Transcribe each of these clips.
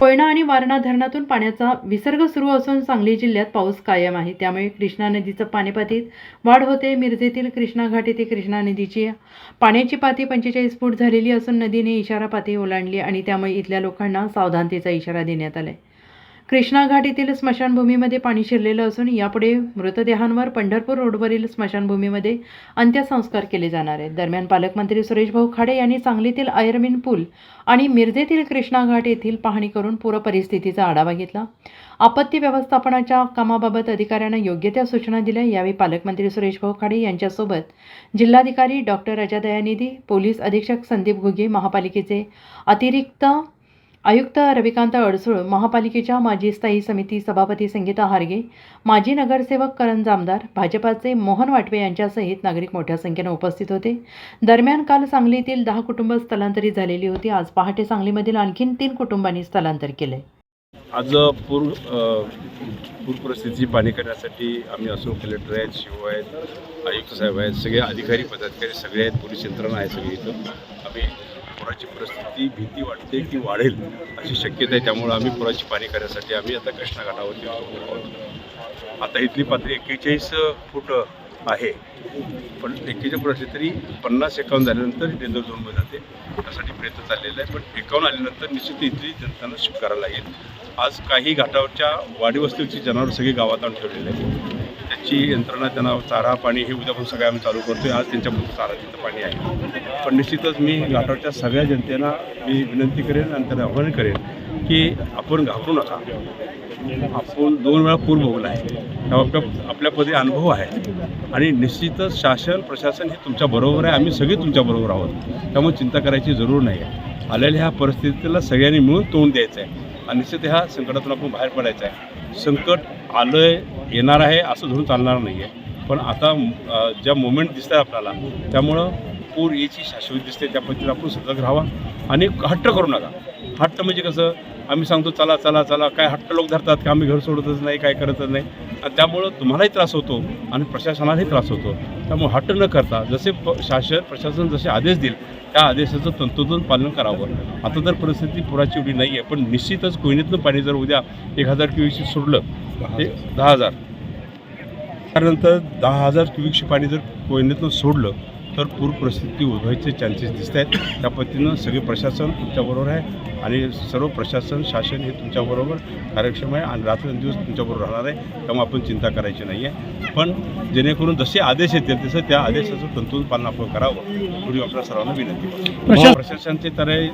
कोयना आणि वारणा धरणातून पाण्याचा विसर्ग सुरू असून सांगली जिल्ह्यात पाऊस कायम आहे. त्यामुळे कृष्णा नदीचं पाणीपातीत वाढ होते. मिरजेतील कृष्णा घाट येथे कृष्णा नदीची पाण्याची पाती पंचेचाळीस फूट झालेली असून नदीने इशारा पाती ओलांडली आणि त्यामुळे इथल्या लोकांना सावधानतेचा इशारा देण्यात आलाय. कृष्णा घाट येथील स्मशानभूमीमध्ये पाणी शिरलेलं असून यापुढे मृतदेहांवर पंढरपूर रोडवरील स्मशानभूमीमध्ये अंत्यसंस्कार केले जाणार आहेत. दरम्यान पालकमंत्री सुरेश भाऊ खाडे यांनी सांगलीतील आयर्मिन पूल आणि मिरजेतील कृष्णा घाट येथील पाहणी करून पूर परिस्थितीचा आढावा घेतला. आपत्ती व्यवस्थापनाच्या कामाबाबत अधिकाऱ्यांना योग्य त्या सूचना दिल्या. यावेळी पालकमंत्री सुरेश भाऊ खाडे यांच्यासोबत जिल्हाधिकारी डॉक्टर रजा दयानिधी पोलीस अधीक्षक संदीप घुगे महापालिकेचे अतिरिक्त आयुक्त रविकांत अडसूळ महापालिकेच्या माजी स्थायी समिती सभापती संगीता हारगे माजी नगरसेवक करण जामदार भाजपाचे मोहन वाटवे यांच्यासहित नागरिक मोठ्या संख्येनं उपस्थित होते. दरम्यान काल सांगलीतील दहा कुटुंब स्थलांतरित झालेली होती. आज पहाटे सांगलीमधील आणखीन तीन कुटुंबांनी स्थलांतर केले. आज पूर अ, पूर परिस्थितीची पाहणी करण्यासाठी आम्ही असो कलेक्टर आहेत शिव आहेत आयुक्त साहेब आहेत सगळे अधिकारी पदाधिकारी सगळे आहेत पोलीस यंत्रणा आहे सगळी इथं. आम्ही पुराची परिस्थिती भीती वाटते की वाढेल अशी शक्यता आहे त्यामुळं आम्ही पुराची पाणी करण्यासाठी आम्ही आता कृष्णाघाटावरती आहोत आता इथली पातळी एक्केचाळीस फूट आहे. पण एक्केचाळीस फूट असली तरी पन्नास एकावन्न झाल्यानंतर डेंजर झोनमध्ये जाते. त्यासाठी प्रयत्न चाललेला आहे पण एकावन्न आल्यानंतर निश्चित इथली जनतांना स्वीकारायला करायला लागेल. आज काही घाटावरच्या वाडी जनावर सगळी गावात आणून ठेवलेले आहेत. ची यंत्रणा त्यांना चारा पाणी हे उद्यापासून सगळं आम्ही चालू करतोय. आज त्यांच्यापासून चारा तिथं पाणी आहे. पण निश्चितच मी घाटावरच्या सगळ्या जनतेला मी विनंती करेन आणि त्यांना आव्हान करेन की आपण घाबरू नका. आपण दोन वेळा पूर भोगला आहे. त्यामुळे आपल्या आपल्यामध्ये अनुभव आहे. आणि निश्चितच शासन प्रशासन हे तुमच्याबरोबर आहे. आम्ही सगळे तुमच्याबरोबर आहोत. त्यामुळे चिंता करायची जरूर नाही आहे आलेल्या ह्या परिस्थितीला सगळ्यांनी मिळून तोंड द्यायचं आहे आणि निश्चित ह्या संकटातून आपण बाहेर पडायचं आहे. संकट आलं आहे येणार आहे असं धरून चालणार नाही आहे पण आता ज्या मोमेंट दिसत आहे आपल्याला त्यामुळं पूर याची शाश्वती दिसते. त्या पद्धतीने आपण सतर्क राहावा आणि हट्ट करू नका. हट्ट म्हणजे कसं आम्ही सांगतो चला चला चला काय हट्ट लोक धरतात की आम्ही घर सोडतच नाही काय करतच नाही. आणि त्यामुळं तुम्हालाही त्रास होतो आणि प्रशासनालाही त्रास होतो. त्यामुळे हट्ट न करता जसे प शासन प्रशासन जसे आदेश देईल त्या आदेशाचं तंतोतंत पालन करावं. आता तर परिस्थिती पुराची एवढी नाही आहे पण निश्चितच कोयनेतनं पाणी जर उद्या एक हजार क्युबिकशी सोडलं ते दहा हजार. त्यानंतर दहा हजार क्युबिकशी पाणी जर कोयनेतनं सोडलं तर पूर परिस्थिती उद्भवायचे चान्सेस दिसत आहेत. त्या पद्धतीनं सगळे प्रशासन तुमच्याबरोबर आहे आणि सर्व प्रशासन शासन हे तुमच्याबरोबर कार्यक्षम आहे आणि रात्रंदिवस तुमच्याबरोबर राहणार आहे. त्यामुळे आपण चिंता करायची नाही आहे पण जेणेकरून जसे आदेश येतील तसं त्या आदेशाचं तंतोतंत पालन आपण करावं. पूर्वी आपल्या सर्वांना विनंती. प्रशा- प्रशासनचे तर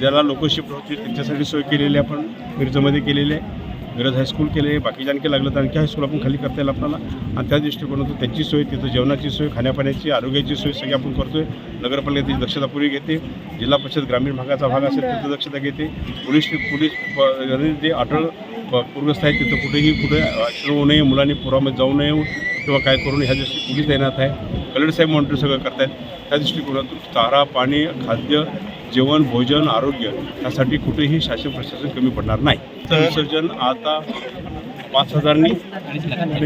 ज्याला लोक शिफ्ट होतील त्यांच्यासाठी सोय केलेली आहे आपण मिरजमध्ये केलेली आहे. मिरज हायस्कूल केले बाकीचे लागलं तर आणखी हायस्कूल आपण खाली करता येईल आपल्याला. आणि त्या दृष्टिकोनातून त्यांची सोय तिथं जेवणाची सोय खाण्यापाण्याची आरोग्याची सोय सगळी आपण करतोय. नगरपालिका त्याची दक्षता पूर्वी घेते जिल्हा परिषद ग्रामीण भागाचा भाग असेल तिथं दक्षता घेते. पोलीस पोलीस जे अटळ पूरग्रस्त आहे तिथं कुठेही कुठे ॲक्सिडेंट होऊ नये मुलांनी पुरामध्ये जाऊ नये किंवा काय करू नये ह्या दृष्टी पोलीस तैनात आहे. कलेक्टर साहेब मॉनिटर सगळं करतायत. त्या दृष्टिकोनातून चारा पाणी खाद्य जेवण भोजन आरोग्य यासाठी कुठेही शासन प्रशासन कमी पडणार नाही. तर? विसर्जन आता पाच हजारनी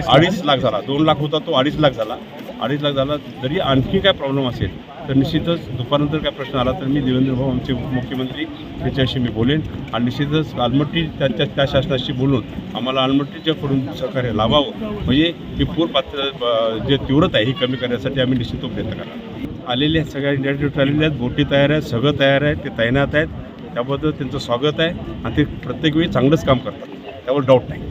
अडीच लाख झाला. दोन लाख होता तो अडीच लाख झाला. अडीच लाख झाला. जरी आणखी काय प्रॉब्लेम असेल तर निश्चितच दुपारनंतर काय प्रश्न आला तर मी देवेंद्र भाऊ आमचे उपमुख्यमंत्री त्याच्याशी मी बोलेन. आणि निश्चितच आलमट्टी त्यांच्या त्या शासनाशी बोलून आम्हाला आलमट्टीच्याकडून सहकार्य लावावं. म्हणजे ही पूर पात्र जे तीव्रता आहे ही कमी करण्यासाठी आम्ही निश्चित तो प्रयत्न करणार आलेले आहेत सगळ्या इंडिया आलेले आहेत बोटी तयार आहेत सगळं तयार आहे ते तैनात आहेत. त्याबद्दल त्यांचं स्वागत आहे. आणि ते प्रत्येक वेळी चांगलंच काम करतात. त्यावर डाऊट नाही.